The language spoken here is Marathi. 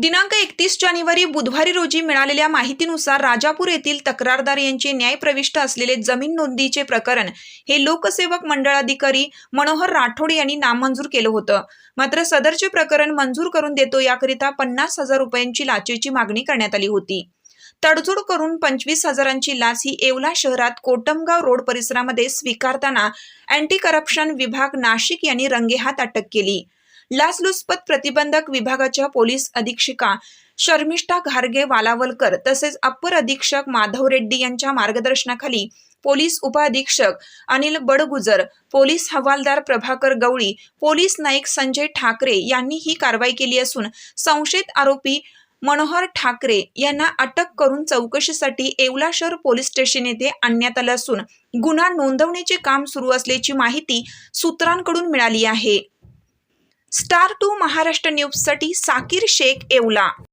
दिनांक एकतीस जानेवारी बुधवारी रोजी मिळालेल्या माहितीनुसार राजापूर येथील तक्रारदार यांचे न्यायप्रविष्ट असलेले जमीन नोंदीचे प्रकरण हे लोकसेवक मंडळाधिकारी मनोहर राठोड यांनी नामंजूर केलं होतं. मात्र सदरचे प्रकरण मंजूर करून देतो याकरिता पन्नास हजार रुपयांची लाचेची मागणी करण्यात आली होती. तडजोड करून पंचवीस हजारांची लाच ही येवला शहरात कोटमगाव रोड परिसरामध्ये स्वीकारताना अँटी करप्शन विभाग नाशिक यांनी रंगेहात अटक केली. लाचलुचपत प्रतिबंधक विभागाच्या पोलीस अधीक्षिका शर्मिष्ठा घारगे वालावलकर तसेच अप्पर अधीक्षक माधव रेड्डी यांच्या मार्गदर्शनाखाली पोलीस उपअधीक्षक अनिल बडगुजर पोलीस हवालदार प्रभाकर गवळी पोलीस नाईक संजय ठाकरे यांनी ही कारवाई केली असून संशयित आरोपी मनोहर ठाकरे यांना अटक करून चौकशीसाठी येवला शहर पोलीस स्टेशन येथे आणण्यात आलं असून गुन्हा नोंदवण्याचे काम सुरू असल्याची माहिती सूत्रांकडून मिळाली आहे. स्टार टू महाराष्ट्र न्यूजसाठी साकीर शेख येवला.